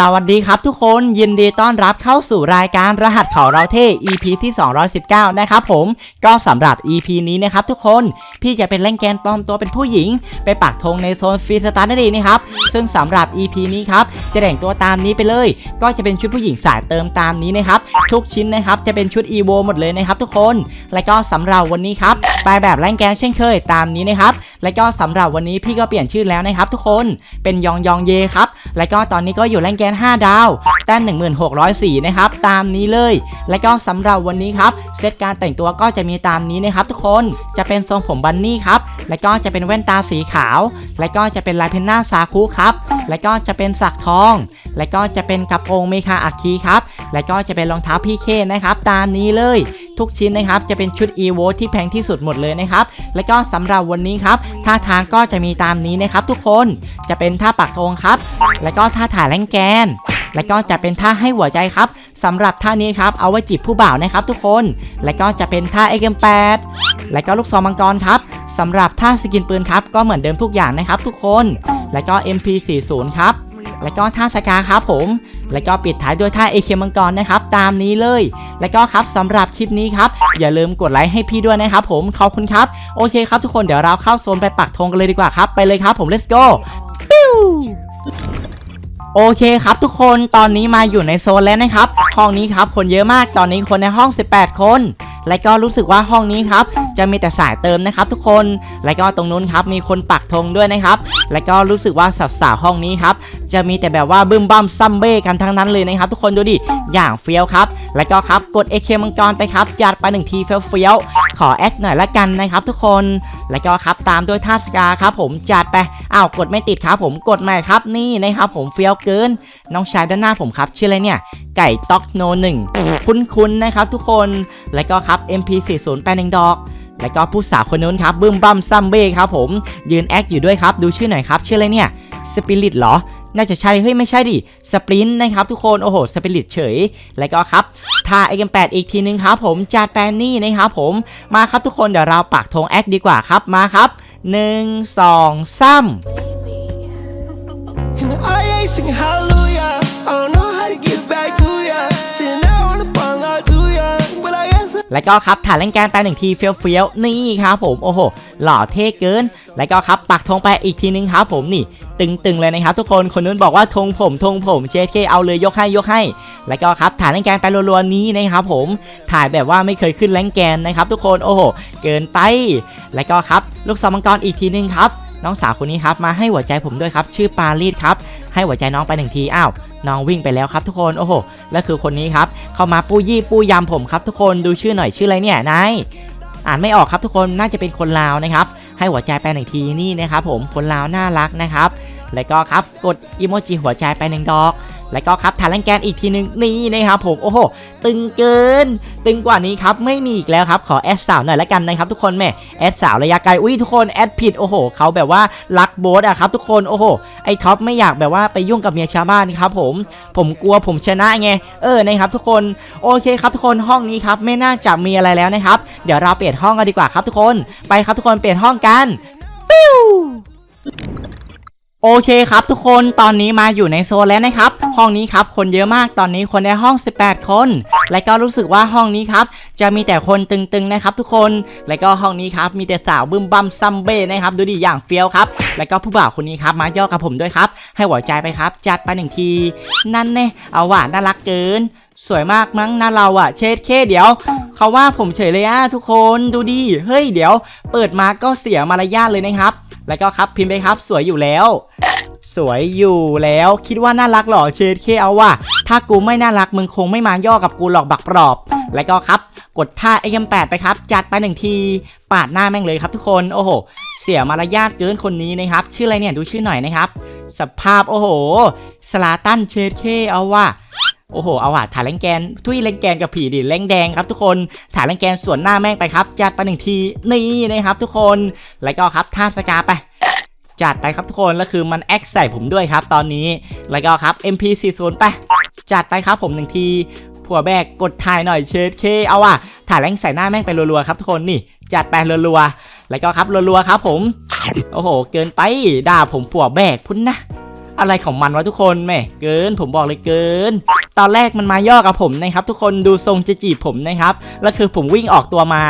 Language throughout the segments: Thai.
สวัสดีครับทุกคนยินดีต้อนรับเข้าสู่รายการรหัสเขาเราเท่ EP ที่ 219 นะครับผมก็สำหรับ EP นี้นะครับทุกคนพี่จะเป็นเล่นแกนปลอมตัวเป็นผู้หญิง ไปปักธงในโซนฟรีสตาร์นั่นเองนะครับซึ่งสำหรับ EP นี้ครับจะแต่งตัวตามนี้ไปเลย ก็จะเป็นชุดผู้หญิงสายเติมตามนี้นะครับทุกชิ้นนะครับจะเป็นชุด EVO หมดเลยนะครับทุกคน และก็สำหรับวันนี้ครับไปแบบแรงแกนเช่นเคยตามนี้นะครับ และก็สำหรับวันนี้พี่ก็เปลี่ยนชื่อแล้วนะครับทุกคนเป็นยองยองเยครับและก็ตอนนี้ก็อยู่แรงแกน 5 ดาว แต้ม 1604 นะครับ ตามนี้เลย และก็สำหรับวันนี้ครับ เซตการแต่งตัวก็จะมีตามนี้นะครับทุกคนจะเป็นทรงผมบันนี่ครับ และก็จะเป็นแว่นตาสีขาว และก็จะเป็นลายเพนหน้าซาคุครับ และก็จะเป็นสักทอง และก็จะเป็นกระโปรงเมคาอัคคีครับ และก็จะเป็นรองเท้าพี่เคนะครับ ตามนี้เลย ทุกชิ้นนะครับจะเป็นชุด e v o ที่แพงที่สุดหมดเลยนะครับและก็สำหรับวันนี้ครับท่าทางก็จะมีตามนี้นะครับทุกคนจะเป็นท่าปักธงครับ และก็ท่าถ่ายแรงแกนและก็จะเป็นท่าให้หัวใจครับสำหรับท่านี้ครับเอาไว้จีบผู้บ่าวนะครับทุกคน และก็จะเป็นท่าเอ็กมแปดและก็ลูกซองมังกรครับสำหรับท่าสกินปืนครับก็เหมือนเดิมทุกอย่างนะครับทุกคน และก็ MP40 ครับ และก็ท่าสกาครับผม และก็ปิดท้ายด้วยท่าเอเคมังกรนะครับตามนี้เลย และก็ครับสำหรับคลิปนี้ครับอย่าลืมกดไลค์ให้พี่ด้วยนะครับผมขอบคุณครับโอเคครับทุกคนเดี๋ยวเราเข้าโซนไปปักธงกันเลยดีกว่าครับไปเลยครับผม let's go ปิ้วโอเคครับทุกคนตอนนี้มาอยู่ในโซนแล้วนะครับห้องนี้ครับคนเยอะมากตอนนี้คนในห้อง 18 คน และก็รู้สึกว่าห้องนี้ครับจะมีแต่สายเติมนะครับทุกคน และก็ตรงนู้นครับมีคนปักธงด้วยนะครับ และก็รู้สึกว่าสัดสาวห้องนี้ครับจะมีแต่แบบว่าบึ้มบั้มซัมเบ้กันทั้งนั้นเลยนะครับ ทุกคนดูดิอย่างเฟี้ยวครับ และก็ครับกด AK มังกรไปครับยัดไปหนึ่งทีเฟี้ยวๆขอแอคหน่อยละกันนะครับ ทุกคน และก็ครับตามด้วยท่าสกาครับ ผมจัดไปอ้าวกดไม่ติดครับ ผมกดใหม่ครับนี่นะครับผมเฟี้ยวเกิน น้องชายด้านหน้าผมครับชื่ออะไรเนี่ย ไก่ต๊อกโนหนึ่งคุ้นๆนะครับทุกคน และก็ครับ MP40 แปดหนึ่งดอก และก็ผู้สาวคนนู้นครับบึ้มบั้มซัมเบ้ครับผม ยืนแอคอยู่ด้วยครับ ดูชื่อหน่อยครับ ชื่ออะไรเนี่ยสปิริตเหรอ น่าจะใช่ เฮ้ย ไม่ใช่ดิ สปรินต์นะครับทุกคน โอ้โห สปิริตเฉย และก็ครับท่าเอ็มแปดอีกทีนึงครับผมจัดแปนนี่นะครับผม มาครับทุกคน เดี๋ยวเราปักธงแอคดีกว่าครับ มาครับหนึ่งสองสาม แล้วก็ครับถ่ายเล่นแกนไปหนึ่งทีเฟี้ยวๆนี่ครับผมโอ้โหหล่อเท่เกิน แล้วก็ครับปักธงไปอีกทีนึงครับผมนี่ ตึงๆเลยนะครับทุกคนคนนู้นบอกว่าธงผมธงผมเจเคเอาเลยยกให้ยกให้ แล้วก็ครับถ่ายเล่นแกนไปรัวๆนี้นะครับผมถ่ายแบบว่าไม่เคยขึ้นแรงแกนนะครับทุกคนโอ้โหเกินไป แล้วก็ครับลูกศรมังกรอีกทีนึงครับน้องสาวคนนี้ครับมาให้หัวใจผมด้วยครับชื่อปารีสครับให้หัวใจน้องไปหนึ่งทีอ้าว น้องวิ่งไปแล้วครับทุกคนโอ้โหและคือคนนี้ครับเข้ามาปูยี่ปูยำผมครับทุกคนดูชื่อหน่อยชื่ออะไรเนี่ยนายอ่านไม่ออกครับทุกคนน่าจะเป็นคนลาวนะครับให้หัวใจไปหนึ่งทีนี่นะครับผมคนลาวน่ารักนะครับแล้วก็ครับกดอีโมจิหัวใจไปหนึ่งดอกแล้วก็ครับฐานแรงแกนอีกทีหนึ่งนี่นะครับผมโอ้โหตึงเกิน ตึงกว่านี้ครับไม่มีอีกแล้วครับขอแอดสาวหน่อยละกันนะครับทุกคนแม่แอดสาวระยะไกลอุ้ยทุกคนแอดผิดโอ้โหเขาแบบว่ารักโบสอะครับทุกคนโอ้โห ไอ้ท็อปไม่อยากแบบว่าไปยุ่งกับเมียชาวบ้านครับผม ผมกลัวผมชนะไง เออนะครับ ทุกคน โอเคครับทุกคนห้องนี้ครับไม่น่าจะมีอะไรแล้วนะครับ เดี๋ยวเราเปลี่ยนห้องกันดีกว่าครับทุกคน ไปครับทุกคนเปลี่ยนห้องกันปิ้ว โอเคครับทุกคนตอนนี้มาอยู่ในโซนแล้วนะครับ ห้องนี้ครับคนเยอะมากตอนนี้คนในห้อง 18 คน และก็รู้สึกว่าห้องนี้ครับจะมีแต่คนตึงๆนะครับทุกคน และก็ห้องนี้ครับมีแต่สาวบึ้มบัมซัมเบ้นะครับดูดิอย่างเฟี้ยวครับ และก็ผู้บ่าวคนนี้ครับมาย่อกับผมด้วยครับให้หัวใจไปครับ จัดไปหนึ่งที นั่นเน่เอาหวานน่ารักเกิน สวยมากมั้งนะเราอะเชดเคเดี๋ยวเขาว่าผมเฉยเลยอะทุกคนดูดิเฮ้ยเดี๋ยว เปิดมาก็เสียมารยาทเลยนะครับ แล้วก็ครับพิมพ์ไปครับสวยอยู่แล้ว สวยอยู่แล้ว คิดว่าน่ารักหรอเชดเคเอาว่ะถ้ากูไม่น่ารักมึงคงไม่มาย่อกับกูหรอกบักปลอบ แล้วก็ครับ กดท่า AM8 ไปครับ จัดไปหนึ่งที ปาดหน้าแม่งเลยครับทุกคนโอ้โห เสียมารยาทเกินคนนี้นะครับ ชื่ออะไรเนี่ยดูชื่อหน่อยนะครับสภาพโอ้โหสลาตันเชดเคเอาว่ะโอ้โห เอาว่ะถ่ายแรงแกน ทุยแรงแกนกับผีดิแรงแดงครับทุกคน ถ่ายแรงแกนส่วนหน้าแม่งไปครับ จัดไปหนึ่งที นี่นะครับทุกคน แล้วก็ครับท่าสกาไป จัดไปครับทุกคนแล้วคือมันแอคใส่ผมด้วยครับตอนนี้แล้วก็ครับ MP40 ไปจัดไปครับผมหนึ่งทีผัวแบกกดถ่ายหน่อยเชดเคเอาอะถ่ายแรงใส่หน้าแม่งไปรัวๆครับทุกคนนี่ จัดไปรัวๆแล้วก็ครับรัวๆครับผม โอ้โห เกินไปด่าผมผัวแบกพุ่นนะ อะไรของมันวะทุกคนแม่เกินผมบอกเลยเกิน ตอนแรกมันมาย่อกับผมนะครับ ทุกคนดูทรงจะจีบผมนะครับแล้วคือผมวิ่งออกตัวมา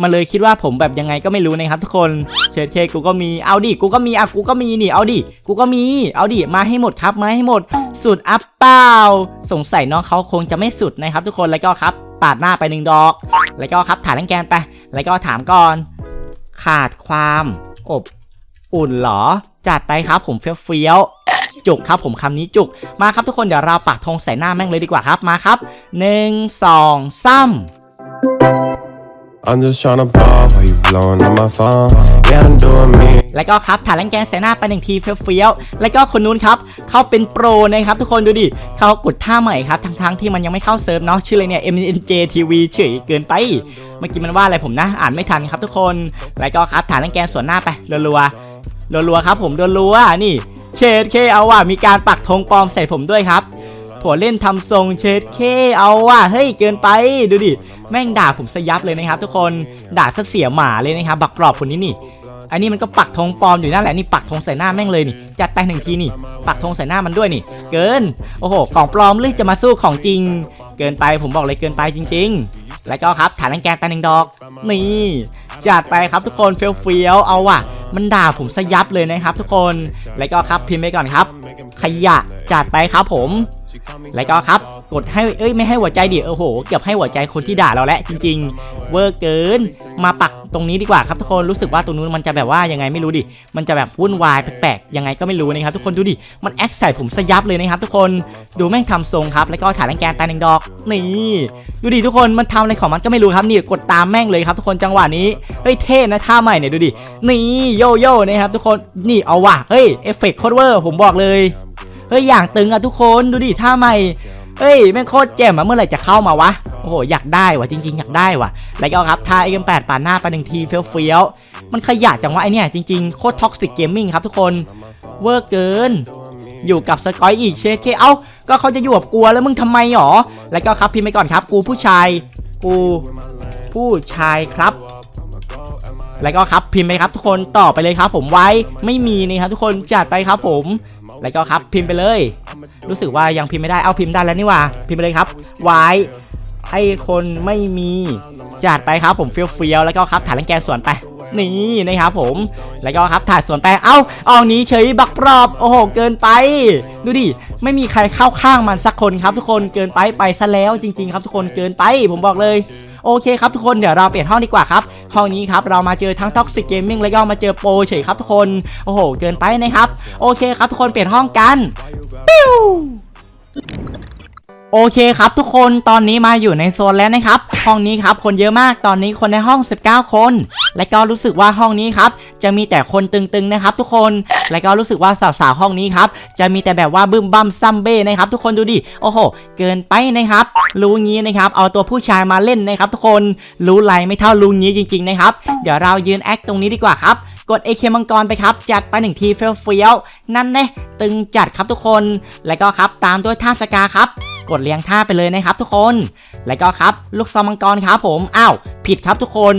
มาเลยคิดว่าผมแบบยังไงก็ไม่รู้นะครับ ทุกคนเชดเคกูก็มีเอาดิกูก็มีอะกูก็มีนี่เอาดิกูก็มีเอาดิมาให้หมดครับมาให้หมด สุดอัพเปล่าสงสัยน้องเขาคงจะไม่สุดนะครับ ทุกคนแล้วก็ครับปาดหน้าไปหนึ่งดอก แล้วก็ครับถ่ายแรงแกนไป แล้วก็ถามก่อน ขาดความอบอุ่นเหรอ จัดไปครับผมเฟี้ยว จุกครับผมคำนี้จุกมาครับทุกคนเดี๋ยวเราปักธงใส่หน้าแม่งเลยดีกว่าครับมาครับหนึ่งสองสาม I'm just tryna ball while you blowing on my phone. Yeah, I'm doing me. แล้วก็ครับถ่ายแรงแกนใส่หน้าไปหนึ่งทีเฟี้ยวๆแล้วก็คนนู้นครับ เขาเป็นโปรนะครับทุกคนดูดิ เขากดท่าใหม่ครับ ทั้งๆที่มันยังไม่เข้าเซิร์ฟเนาะ ชื่ออะไรเนี่ย MNJ TV เฉยเกินไป เมื่อกี้มันว่าอะไรผมนะ อ่านไม่ทันครับทุกคน แล้วก็ครับถ่ายแรงแกนส่วนหน้าไปรัวๆรัวๆครับผมรัวๆนี่ เชดเคเอาว่ะมีการปักธงปลอมใส่ผมด้วยครับผัวเล่นทำทรงเชดเคเอาว่ะเฮ้ยเกินไปดูดิแม่งด่าผมสยับเลยนะครับ ทุกคนด่าซะเสียหมาเลยนะครับ บักกรอบคนนี้นี่อันนี้มันก็ปักธงปลอมอยู่นั่นแหละนี่ปักธงใส่หน้าแม่งเลยนี่จัดไปหนึ่งทีนี่ ปักธงใส่หน้ามันด้วยนี่ เกินโอ้โหของปลอมหรือจะมาสู้ของจริง เกินไปผมบอกเลยเกินไปจริง ๆ แล้วก็ครับฐานแรงแกนไปหนึ่งดอก นี่ จัดไปครับทุกคนเฟี้ยวๆเอาว่ะ มันด่าผมสยับเลยนะครับทุกคน แล้วก็ครับพิมพ์ไปก่อนครับ ขยะจัดไปครับผม แล้วก็ครับกดให้เอ้ยไม่ให้หัวใจดิโอ้โห เกือบให้หัวใจคนที่ด่าเราแล้วจริง ๆ เวอร์เกินมาปักตรงนี้ดีกว่าครับทุกคนรู้สึกว่าตรงนู้นมันจะแบบว่ายังไงไม่รู้ดิ มันจะแบบวุ่นวายแปลกๆยังไงก็ไม่รู้นะครับทุกคนดูดิมันแอคใส่ผมสยับเลยนะครับทุกคนดูแม่งทำทรงครับ แล้วก็ถ่ายแรงแกนตาหนึ่งดอกนี่ดูดิทุกคนมันทำอะไรของมันก็ไม่รู้ครับนี่กดตามแม่งเลยครับทุกคนจังหวะนี้เฮ้ยเท่นะท่าใหม่เนี่ยดูดินี่โยโย่นะครับทุกคนนี่เอาว่ะเฮ้ยเอฟเฟกต์โคตรเวอร์ผมบอกเลย เฮ้ยอย่างตึงอะทุกคนดูดิท่าใหม่เฮ้ยแม่งโคตรเจ๋มอะเมื่อไหร่จะเข้ามาวะโอ้โหอยากได้วะจริง ๆ อยากได้วะแล้วก็ครับท่า M8 ปดปาดหน้าไปหนึ่งทีเฟี้ยวๆมันขยะจังวะไอเนี่ยจริงๆโคตรท็อกซิกเกมมิ่งครับทุกคนเวอร์เกินอยู่กับสกอยอีกเชดเคเอ้าก็เขาจะอยู่กับกลัวแล้วมึงทำไมหรอแล้วก็ครับพิมพ์ไปก่อนครับ กูผู้ชาย กูผู้ชายครับ แล้วก็ครับพิมพ์ไปครับทุกคนต่อไปเลยครับ ผมไว้ไม่มีนี่ครับทุกคนจัดไปครับผม แล้วก็ครับพิมพ์ไปเลย รู้สึกว่ายังพิมพ์ไม่ได้เอาพิมพ์ได้แล้วนี่ว่าพิมพ์ไปเลยครับไว้ไอ้คนไม่มีจัดไปครับผมเฟี้ยวเฟี้ยวๆแล้วก็ครับถ่ายแรงแกนสวนไปนี่นะครับผมแล้วก็ครับถ่ายสวนไปเอ้าออกนี้เฉยบักปรอบโอ้โหเกินไป ดูดิไม่มีใครเข้าข้างมันสักคนครับ ทุกคนเกินไปไปซะแล้วจริง ๆ ครับทุกคนเกินไปผมบอกเลย โอเคครับทุกคนเดี๋ยวเราเปลี่ยนห้องดีกว่าครับห้องนี้ครับเรามาเจอทั้งท็อกซิกเกมมิ่งแล้วก็มาเจอโปรเฉยครับทุกคนโอ้โหเกินไปนะครับโอเคครับทุกคนเปลี่ยนห้องกันปิ้วโอเคครับทุกคนตอนนี้มาอยู่ในโซนแล้วนะครับ ห้องนี้ครับคนเยอะมากตอนนี้คนในห้อง 19 คน และก็รู้สึกว่าห้องนี้ครับจะมีแต่คนตึงๆนะครับ ทุกคน และก็รู้สึกว่าสาวๆห้องนี้ครับจะมีแต่แบบว่าบึ้มบั้มซัมเบ้นะครับ ทุกคนดูดิโอ้โห เกินไปนะครับรู้งี้นะครับเอาตัวผู้ชายมาเล่นนะครับ ทุกคนรู้ไรไม่เท่ารู้งี้จริงๆนะครับเดี๋ยวเรายืนแอคตรงนี้ดีกว่าครับกด AK มังกรไปครับ จัดไปหนึ่งทีเฟี้ยวๆนั่นแน่ตึงจัดครับทุกคน แล้วก็ครับตามด้วยท่าสกาครับ กดเลี้ยงท่าไปเลยนะครับทุกคน แล้วก็ครับลูกซองมังกรครับผมอ้าวผิดครับทุกคน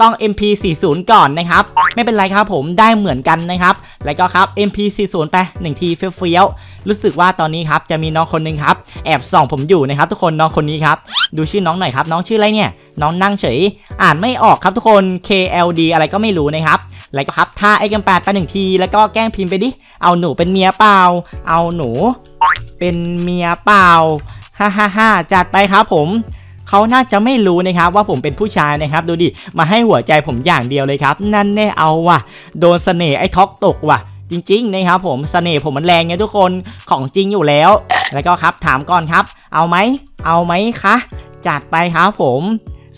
ต้อง MP40 ก่อนนะครับ ไม่เป็นไรครับผมได้เหมือนกันนะครับ แล้วก็ครับ MP40 ไปหนึ่งทีเฟี้ยวๆรู้สึกว่าตอนนี้ครับจะมีน้องคนหนึงครับแอบส่องผมอยู่นะครับ ทุกคนน้องคนนี้ครับดูชื่อน้องหน่อยครับ น้องชื่ออะไรเนี่ยน้องนั่งเฉย อ่านไม่ออกครับทุกคน KLD อะไรก็ไม่รู้นะครับ แล้วก็ครับท่าไอ้กันแปดไปหนึ่งที แล้วก็แกล้งพิมพ์ไปดิ เอาหนูเป็นเมียเปล่า เอาหนู เป็นเมียเปล่า ฮ่าฮ่าฮ่าจัดไปครับผม เขาน่าจะไม่รู้นะครับว่าผมเป็นผู้ชายนะครับดูดิมาให้หัวใจผมอย่างเดียวเลยครับ นั่นแน่เอาว่ะ โดนเสน่ห์ไอ้ท็อกตกว่ะจริงๆนะครับผมเสน่ห์ผมมันแรงไงทุกคนของจริงอยู่แล้ว แล้วก็ครับถามก่อนครับ เอาไหม เอาไหมคะจัดไปครับผม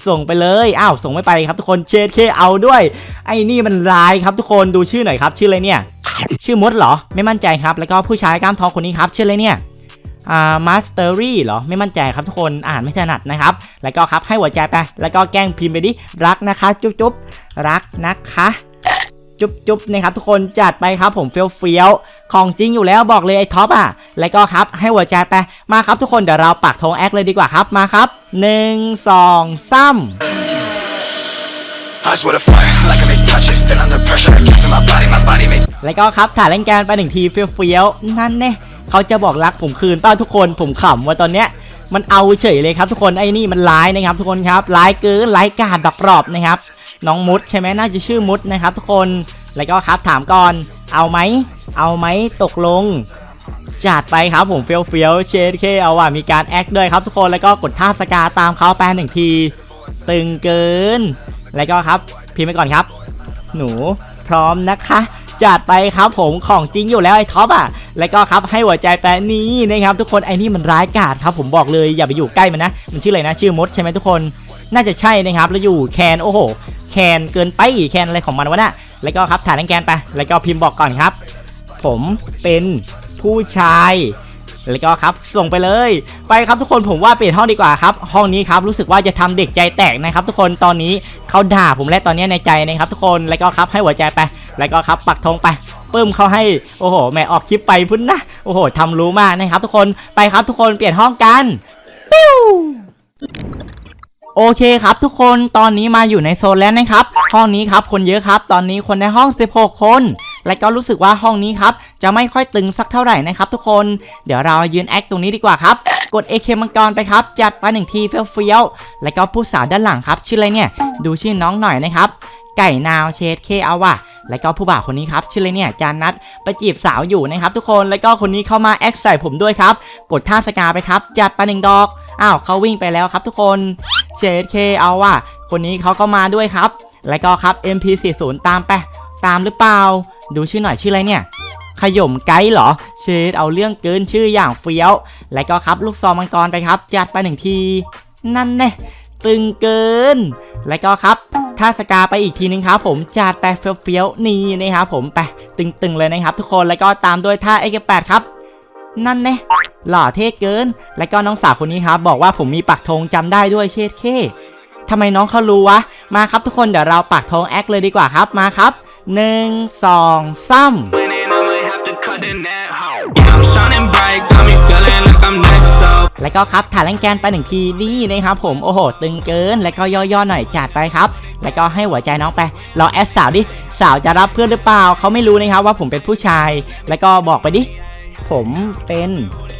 ส่งไปเลยอ้าวส่งไม่ไปครับทุกคนเชดเคเอาด้วย ไอ้นี่มันร้ายครับทุกคนดูชื่อหน่อยครับ ชื่ออะไรเนี่ย ชื่อมดเหรอไม่มั่นใจครับ แล้วก็ผู้ชายกล้ามทองคนนี้ครับชื่ออะไรเนี่ย มาสเตอรี่เหรอ ไม่มั่นใจครับทุกคนอ่านไม่ถนัดนะครับ แล้วก็ครับให้หัวใจไป แล้วก็แกล้งพิมพ์ไปดิรักนะคะ จุ๊บจุ๊บรักนะคะจุ๊บจุ๊บนะครับทุกคนจัดไปครับผมเฟี้ยวเฟี้ยวของจริงอยู่แล้วบอกเลยไอ้ท็อปอะ แล้วก็ครับให้หัวใจไปมาครับทุกคนเดี๋ยวเราปักธงแอคเลยดีกว่าครับมาครับหนึ่งสองสาม I swear to fire like I make touch it. Still under pressure, I can't feel my body, my body makes แล้วก็ครับถ่ายเล่นแกนไปหนึ่งทีเฟี้ยวๆนั่นแน่ เขาจะบอกรักผมคืนเป้าทุกคนผมขำว่าตอนเนี้ยมันเอาเฉยเลยครับทุกคนไอ้นี่มันร้ายนะครับ ทุกคนครับร้ายเกินร้ายกาดดอกรอบนะครับน้องมุดใช่ไหมน่าจะชื่อมุดนะครับ ทุกคนแล้วก็ครับถามก่อนเอาไหมเอาไหมตกลงจัดไปครับผมเฟี้ยวเฟี้ยวเชดเคเอาว่ะมีการแอคด้วยครับทุกคนแล้วก็กดท่าสกาตามเขาแปลหนึ่งที ตึงเกิน แล้วก็ครับพิมพ์ไปก่อนครับ หนูพร้อมนะคะ จัดไปครับผมของจริงอยู่แล้วไอ้ท็อปอะแล้วก็ครับให้หัวใจแปนี้นะครับทุกคนไอ้นี่มันร้ายกาจครับผมบอกเลยอย่าไปอยู่ใกล้มันนะ มันชื่ออะไรนะ ชื่อมดใช่ไหมทุกคน น่าจะใช่นะครับแล้วอยู่แคนโอ้โห แคนเกินไปแคนอะไรของมันวะน่ะแล้วก็ครับถ่ายแรงแกนไป แล้วก็พิมพ์บอกก่อนครับ ผมเป็นผู้ชายแล้วก็ครับส่งไปเลย ไปครับทุกคนผมว่าเปลี่ยนห้องดีกว่าครับ ห้องนี้ครับรู้สึกว่าจะทำเด็กใจแตกนะครับ ทุกคนตอนนี้เขาด่าผมและตอนนี้ในใจนะครับ ทุกคนแล้วก็ครับให้หัวใจไป แล้วก็ครับปักธงไปปึ้มเขาให้โอ้โหแม่ออกคลิปไปพุ่นนะโอ้โหทำรู้มากนะครับ ทุกคนไปครับทุกคนเปลี่ยนห้องกันปิ้วโอเคครับทุกคนตอนนี้มาอยู่ในโซนแล้วนะครับ ห้องนี้ครับคนเยอะครับ ตอนนี้คนในห้อง 16 คน และก็รู้สึกว่าห้องนี้ครับจะไม่ค่อยตึงสักเท่าไหร่นะครับทุกคนเดี๋ยวเรายืนแอคตรงนี้ดีกว่าครับ กด AK มังกรไปครับ จัดไปหนึ่งทีเฟี้ยวๆแล้วก็ผู้สาวด้านหลังครับ ชื่ออะไรเนี่ย ดูชื่อน้องหน่อยนะครับ ไก่นาวเชดเคเอาว่ะแล้วก็ผู้บ่าวคนนี้ครับชื่ออะไรเนี่ยจานนัดไปจีบสาวอยู่นะครับทุกคนแล้วก็คนนี้เข้ามาแอคใส่ผมด้วยครับ กดท่าสกาไปครับจัดไปหนึ่งดอกอ้าวเขาวิ่งไปแล้วครับทุกคนเชดเคเอาว่ะคนนี้เขาก็มาด้วยครับ แล้วก็ครับ MP40 ตามไปตามหรือเปล่า ดูชื่อหน่อยชื่ออะไรเนี่ยขย่มไกด์เหรอ เชดเอาเรื่องเกินชื่ออย่างเฟี้ยว แล้วก็ครับลูกซองมังกรไปครับ จัดไปหนึ่งที นั่นแน่ ตึงเกิน แล้วก็ครับท่าสกาไปอีกทีนึงครับผมจัดไปเฟี้ยวๆนี่นะครับผมไปตึงๆเลยนะครับ ทุกคนแล้วก็ตามด้วยท่าเอกแปดครับ นั่นแน่หล่อเท่เกิน แล้วก็น้องสาวคนนี้ครับบอกว่าผมมีปักธงจำได้ด้วยเชดเคทำไมน้องเขารู้วะ มาครับทุกคนเดี๋ยวเราปักธงแอคเลยดีกว่าครับมาครับหนึ่งสองสา แล้วก็ครับถ่ายแรงแกนไปหนึ่งทีนี่นะครับผมโอ้โหตึงเกิน แล้วก็ย่อๆหน่อยจัดไปครับ แล้วก็ให้หัวใจน้องไปรอแอดสาวดิสาวจะรับเพื่อนหรือเปล่าเขาไม่รู้นะครับว่าผมเป็นผู้ชาย แล้วก็บอกไปดิผมเป็น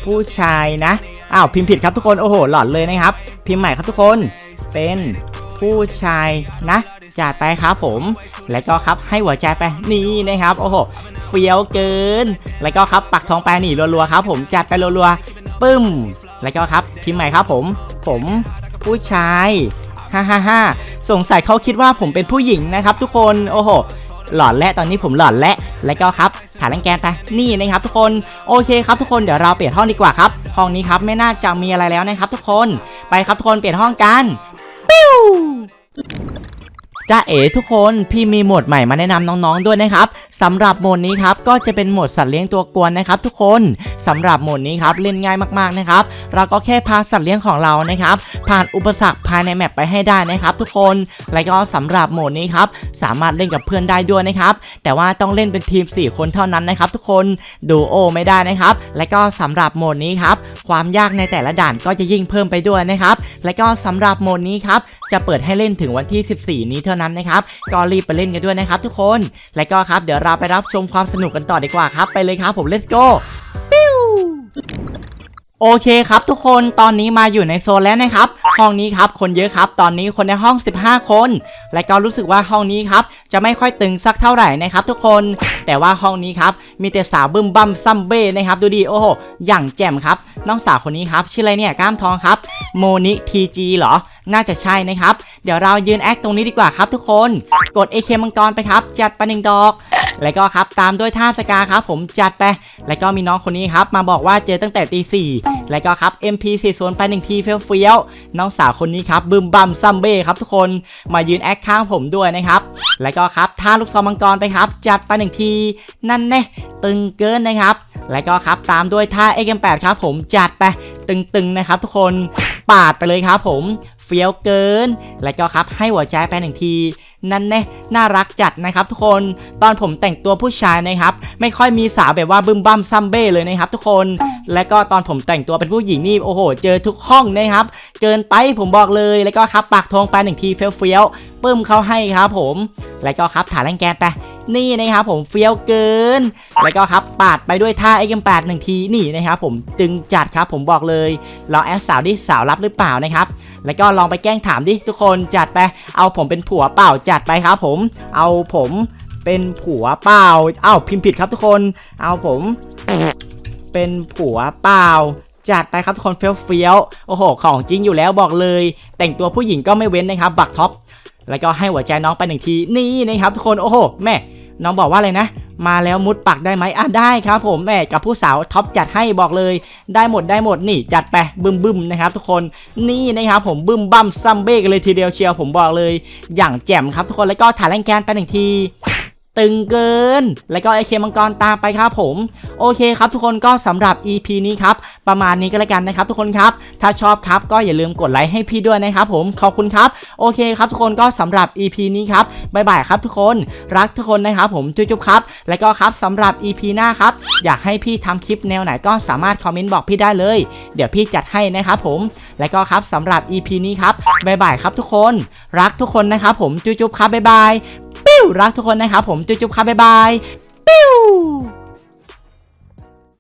ผู้ชายนะอ้าวพิมพ์ผิดครับทุกคนโอ้โหหลอนเลยนะครับ พิมพ์ใหม่ครับทุกคนเป็นผู้ชายนะจัดไปครับผม แล้วก็ครับให้หัวใจไปนี่นะครับ โอ้โหเฟี้ยวเกิน แล้วก็ครับปักทองไปนี่รัวๆครับ ผมจัดไปรัวๆ ปึ้ม แล้วก็ครับ พิมพ์ใหม่ครับผม ผมผู้ชายฮ่าฮ่าฮ่าสงสัยเขาคิดว่าผมเป็นผู้หญิงนะครับ ทุกคน โอ้โห หลอนและตอนนี้ผมหลอนและ แล้วก็ครับฐานแรงแกนไป นี่นะครับทุกคน โอเคครับทุกคน เดี๋ยวเราเปลี่ยนห้องดีกว่าครับ ห้องนี้ครับไม่น่าจะมีอะไรแล้วนะครับทุกคน ไปครับทุกคนเปลี่ยนห้องกันปิ้วจ้าเอ๋ทุกคนพี่มีโหมดใหม่มาแนะนำน้องๆด้วยนะครับสำหรับโหมดนี้ครับก็จะเป็นโหมดสัตว์เลี้ยงตัวกวนนะครับทุกคน สำหรับโหมดนี้ครับเล่นง่ายมากๆนะครับเราก็แค่พาสัตว์เลี้ยงของเรานะครับผ่านอุปสรรคภายในแมปไปให้ได้นะครับ ทุกคนและก็สำหรับโหมดนี้ครับสามารถเล่นกับเพื่อนได้ด้วยนะครับแต่ว่าต้องเล่นเป็นทีม 4 คนเท่านั้นนะครับ ทุกคนดูโอไม่ได้นะครับ และก็สำหรับโหมดนี้ครับความยากในแต่ละด่านก็จะยิ่งเพิ่มไปด้วยนะครับ และก็สำหรับโหมดนี้ครับจะเปิดให้เล่นถึงวันที่ 14 นี้เท่านั้นนะครับก็รีบไปเล่นกันด้วยนะครับ ทุกคน และก็ครับเดี๋ยวเราไปรับชมความสนุกกันต่อดีกว่าครับ ไปเลยครับผม let's go โอเคครับทุกคนตอนนี้มาอยู่ในโซนแล้วนะครับ ห้องนี้ครับคนเยอะครับ ตอนนี้คนในห้อง 15 คน และก็รู้สึกว่าห้องนี้ครับจะไม่ค่อยตึงสักเท่าไหร่นะครับ ทุกคน แต่ว่าห้องนี้ครับมีแต่สาวบึ้มบั้มซัมเบ้นะครับดูดิโอ้โหอย่างแจ่มครับน้องสาวคนนี้ครับชื่ออะไรเนี่ยก้ามทองครับโมนิทีจีเหรอ น่าจะใช่นะครับ เดี๋ยวเรายืนแอคตรงนี้ดีกว่าครับทุกคน กด AK มังกรไปครับจัดไปหนึ่งดอก แล้วก็ครับตามด้วยท่าสกาครับผมจัดไป แล้วก็มีน้องคนนี้ครับมาบอกว่าเจอตั้งแต่ตีสี่แล้วก็ครับ MP40 ไปหนึ่งทีเฟี้ยวๆน้องสาวคนนี้ครับบึมบัมซัมเบ้ครับทุกคนมายืนแอคข้างผมด้วยนะครับแล้วก็ครับท่าลูกซองมังกรไปครับ จัดไปหนึ่งที นั่นแน่ตึงเกินนะครับ แล้วก็ครับตามด้วยท่า XM8 ครับผมจัดไปตึงๆนะครับ ทุกคนปาดไปเลยครับผมเฟี้ยวเกิน แล้วก็ครับให้หัวใจไปหนึ่งที นั่นแน่น่ารักจัดนะครับทุกคนตอนผมแต่งตัวผู้ชายนะครับ ไม่ค่อยมีสาวแบบว่าบึมบัมซัมเบ้เลยนะครับ ทุกคน และก็ตอนผมแต่งตัวเป็นผู้หญิงนี่โอ้โห เจอทุกห้องนะครับ เกินไปผมบอกเลยแล้วก็ครับปากทองไปหนึ่งทีเฟี้ยวๆปึ้มเขาให้ครับผม แล้วก็ครับฐานแรงแกนไป นี่นะครับผมเฟี้ยวเกิน แล้วก็ครับปาดไปด้วยท่า XM8 หนึ่งทีนี่นะครับผมตึงจัดครับผมบอกเลยลองแอดสาวดิสาวรับหรือเปล่านะครับแล้วก็ลองไปแกล้งถามดิทุกคนจัดไป เอาผมเป็นผัวเปล่าจัดไปครับผมเอาผมเป็นผัวเปล่าเอ้าพิมพ์ผิดครับทุกคน เอาผม เป็นผัวเปล่าจัดไปครับทุกคนเฟี้ยวเฟี้ยวๆโอ้โห ของจริงอยู่แล้วบอกเลย แต่งตัวผู้หญิงก็ไม่เว้นนะครับ บักท็อป แล้วก็ให้หัวใจน้องไปหนึ่งที นี่นะครับทุกคน โอ้โห แม่ น้องบอกว่าอะไรนะ มาแล้วมุดปักได้ไหมอะได้ครับผมแม่กับผู้สาวท็อปจัดให้บอกเลย ได้หมดได้หมดนี่จัดไปบึมบึมนะครับ ทุกคนนี่นะครับผมบึมบัมซัมเบ้กันเลยทีเดียวเชียวผมบอกเลย อย่างแจ่มครับทุกคนแล้วก็ถ่ายแรงแกนไปหนึ่งที ตึงเกิน แล้วก็ไอเคมังกรตามไปครับผม โอเคครับทุกคนก็สำหรับ EP นี้ครับ ประมาณนี้ก็แล้วกันนะครับทุกคนครับ ถ้าชอบครับก็อย่าลืมกดไลค์ให้พี่ด้วยนะครับผม ขอบคุณครับ โอเคครับทุกคนก็สำหรับ EP นี้ครับบ๊ายบายครับทุกคน รักทุกคนนะครับผมจุ๊บๆครับ แล้วก็ครับสำหรับ EP หน้าครับ อยากให้พี่ทำคลิปแนวไหนก็สามารถคอมเมนต์บอกพี่ได้เลย เดี๋ยวพี่จัดให้นะครับผม แล้วก็ครับสำหรับ EP นี้ครับบ๊ายบายครับทุกคน รักทุกคนนะครับผมจุ๊บๆครับบ๊ายบาย รักทุกคนนะครับผมจุ๊บๆครับบ๊ายบายปิ้ว